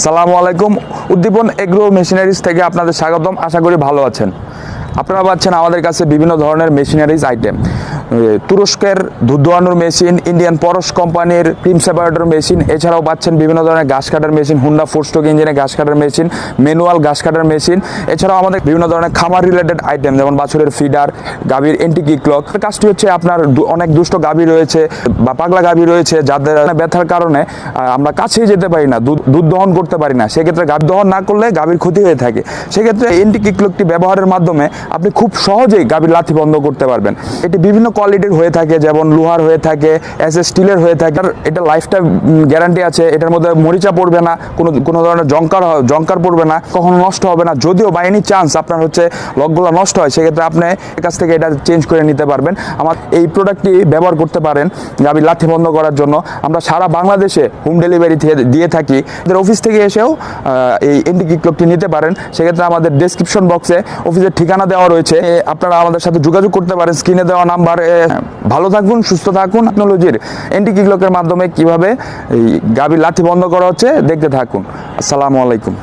আসসালামু আলাইকুম। উদ্দীপন agro machineries থেকে আপনাদের স্বাগতম। আশা করি ভালো আছেন। আপনারা পাচ্ছেন আমাদের কাছে বিভিন্ন ধরনের মেশিনারিজ আইটেম। তুরস্কের দুধ দোয়ানোর মেশিন, ইন্ডিয়ান পরশ কোম্পানির ক্রিম সেপারেটর মেশিন, এছাড়াও পাচ্ছেন বিভিন্ন ধরনের ঘাস কাটার মেশিন, হুন্ডা ফোর স্ট্রোক ইঞ্জিনের ঘাস কাটার মেশিন, ম্যানুয়াল ঘাস কাটার মেশিন, এছাড়াও আমাদের বিভিন্ন ধরনের খামার রিলেটেড আইটেম যেমন বাছুরের ফিডার গাভীর এন্টিকি ক্লক কাজটি হচ্ছে আপনার অনেক দুষ্ট গাভী রয়েছে বা পাগলা গাভী রয়েছে, যাদের ব্যথার কারণে আমরা কাছেই যেতে পারি না, দুধ দুধ দহন করতে পারি না। সেক্ষেত্রে গাভী দহন না করলে গাভীর ক্ষতি হয়ে থাকে। সেক্ষেত্রে এন্টিকি ক্লকটি ব্যবহারের মাধ্যমে আপনি খুব সহজেই গাভীর লাথি বন্ধ করতে পারবেন। এটি বিভিন্ন কোয়ালিটির হয়ে থাকে যেমন লোহার হয়ে থাকে এস এস স্টিলের হয়ে থাকে এটা লাইফটা গ্যারান্টি আছে এটার মধ্যে মরিচা পড়বে না কোনো কোনো ধরনের জঙ্কার জঙ্কার পড়বে না কখনো নষ্ট হবে না যদিও বাই এনি চান্স আপনার হচ্ছে লকগুলো নষ্ট হয় সেক্ষেত্রে আপনি কাছ থেকে এটা চেঞ্জ করে নিতে পারবেন। আমার এই প্রোডাক্টটি ব্যবহার করতে পারেন গাভীর লাথি বন্ধ করার জন্য। আমরা সারা বাংলাদেশে হোম ডেলিভারি দিয়ে থাকি। আমাদের অফিস থেকে এসেও এই এন্টিকি ক্লকটি নিতে পারেন। সেক্ষেত্রে আমাদের ডেসক্রিপশন বক্সে অফিসের ঠিকানা দেওয়া রয়েছে। এ, আপনারা আমাদের সাথে যোগাযোগ করতে পারেন স্ক্রিনে দেওয়া নাম্বার ভালো থাকুন, সুস্থ থাকুন। টেকনোলজির এন্টি ক্লকের মাধ্যমে কীভাবে এই গাভীর লাঠি বন্ধ করা হচ্ছে, দেখতে থাকুন। আসসালামু আলাইকুম।